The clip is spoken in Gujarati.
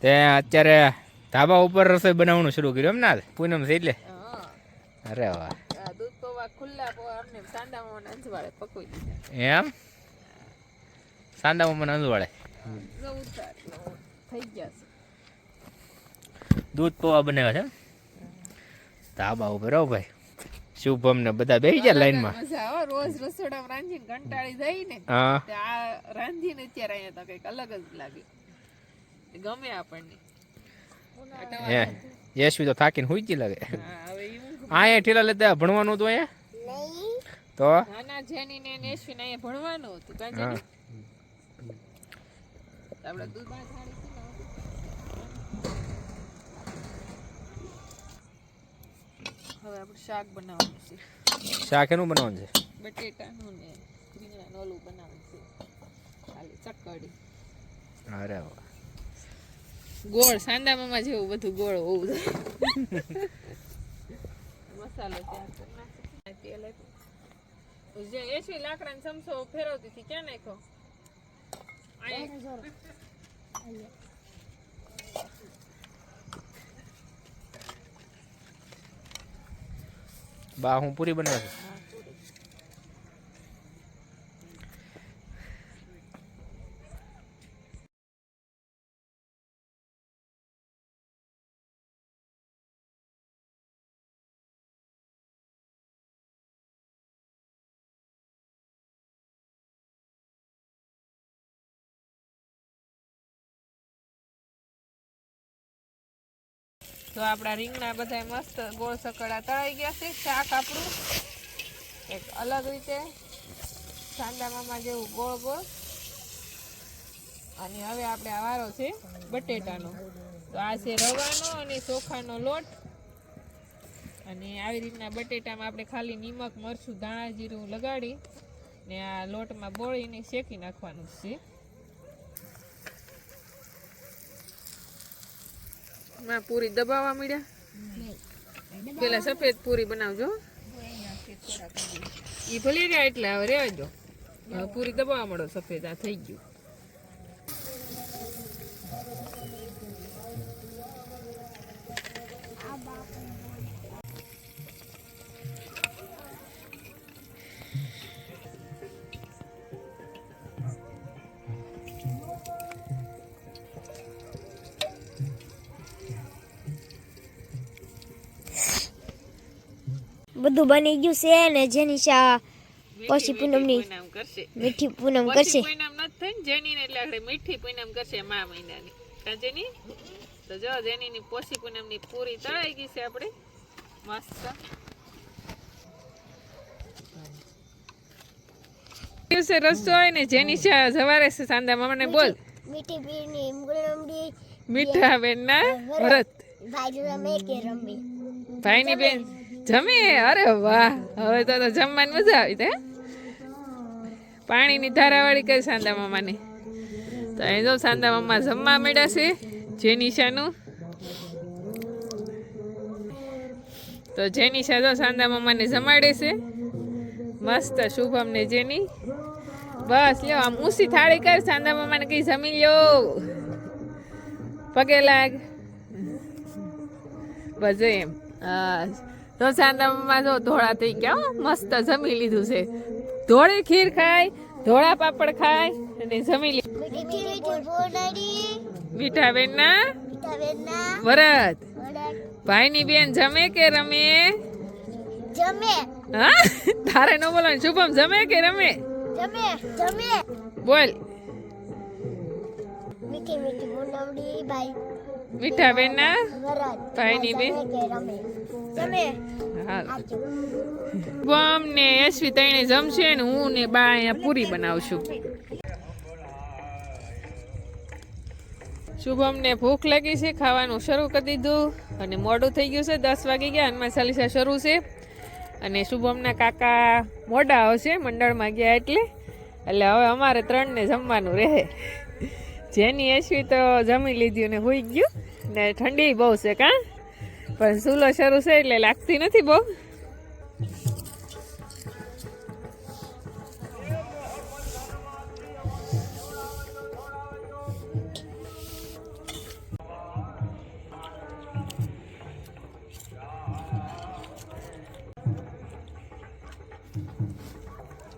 તે અત્યારે ધાબા ઉપર રસોઈ બનાવવાનું શરૂ કર્યું એમ ના? પૂનમ છે એટલે? અરે વાહ. એમ? સાંદા મને અંજવાળે? દૂધ પૌવા બનાવ્યા છે? ધાબા ઉપર હો ભાઈ. શુભમ ને બધા બેસી ગયા લાઈનમાં રોજ રસોડા રાંધીને કંટાળી જાય ને આ રાંધીને અત્યારે અહીંયા તો કંઈક અલગ જ લાગે. ગમે આપણને. યશવી તો થાકીને હુઈ જ લાગે અહીંયા ઠેલા લેતા ભણવાનું હતું અહીંયા? તો? નાના જેની ને નેશવીને અહીંયા ભણવાનું હતું. કાં જેની? આપણે છે ને. હવે આપણે શાક બનાવવાનું છે. શાક એનું બનાવવાનું છે? બટેટાનું ને રીંગણાનું ઓલું બનાવવાનું છે. ખાલી ચકડી. અરે વાહ. ગોળ સાંદા મામા જેવું બધું ગોળ હોવું જોઈએ. મસાલો ત્યાં કરી નાખો. તેલ જે એસી લાકડાનો ચમચો ફેરવતી હતી ક્યાં નાખ્યો? બા હું પૂરી બનાવે તો આપણા રીંગણા બધા મસ્ત ગોળ સકડા તળાઈ ગયા છે. શાક આપણું એક અલગ રીતે સાંદા મામા જેવું ગોળ ગોળ. અને હવે આપણે આ વારો છે બટેટાનો. તો આ છે રવાનો અને ચોખાનો લોટ. અને આવી રીતના બટેટામાં આપણે ખાલી નિમક, મરચું, ધાણા, જીરું લગાડી ને આ લોટમાં બોળીને શેકી નાખવાનું છે. માં પૂરી દબાવવા મળ્યા પેલા સફેદ પૂરી બનાવજો. એ ભલે રહ્યા એટલે, હવે રેવા દો. પૂરી દબાવવા મળો, સફેદ આ થઈ ગયું. બધું બની ગયું છે ને જેની શા પછી પૂનમની મીઠી પૂનમ કરશે. પૂનમ નથી થઈ જેની એટલે આપણે મીઠી પૂનમ કરશે મા મહિનાની. કા જેની? તો જો જેની ની પોષી પૂનમની પૂરી તળાઈ ગઈ છે આપણે મસ્ત. દિવસે રસ્તો હોય ને જેની શા સવારે છે સાંદા મામાને બોલ. મીઠી પીરની મુગળમડી મીઠા બેન ના ભરત ભાઈ રમે કે રમી. ભાઈની બેન. જમે અરે વાહ. હવે તો જમવાની મજા આવી તે પાણીની ધારાવાળી કઈ સાંદા મામાની? તો અહીં જો સાંદા મામા જમવા મળ્યા છે જેનિશાનું તો જેનિશા જો સાંદા મામાને જમાડે છે, મસ્ત શુભમ ને જેની. બસ લ્યો, આમ ઊંસી થાળી કર સાંદા મામાને કઈ જમી લ્યો. પગે લાગ. બસ એમ. હા. તો સાંદામાં જો ધોળા થઈ ગયા મસ્ત જમી લીધું છે. ધોળી ખીર ખાય ધોળા પાપડ ખાય અને જમી લીધું મીઠી બેન ના વરત. ભાઈ ભાઈની બેન જમે કે રમે? જમે. હા? તારે ન બોલવાનું શુભમ જમે કે રમે? જમે જમે. બોલ. મીઠી મીઠી બોલાવડી ભાઈ. મીઠા બેન ના ભાઈ ભાઈની બેન રમે. શુભમ ને યશવી તઈને જમશે ને હું ને બા અહીંયા પૂરી બનાવશું. શુભમને ભૂખ લાગી છે ખાવાનું શરૂ કરી દીધું. અને મોડું થઈ ગયું છે દસ વાગી ગયા હનુમાન ચાલીસા શરૂ છે. અને શુભમના કાકા મોડા આવશે મંડળમાં ગયા એટલે. એટલે હવે અમારે ત્રણને જમવાનું રહે. જેની એસવી તો જમી લીધી ને હોઈ ગયું. ને ઠંડી બહુ છે કાં? પણ સૂલો શરૂ છે એટલે લાગતી નથી બહુ.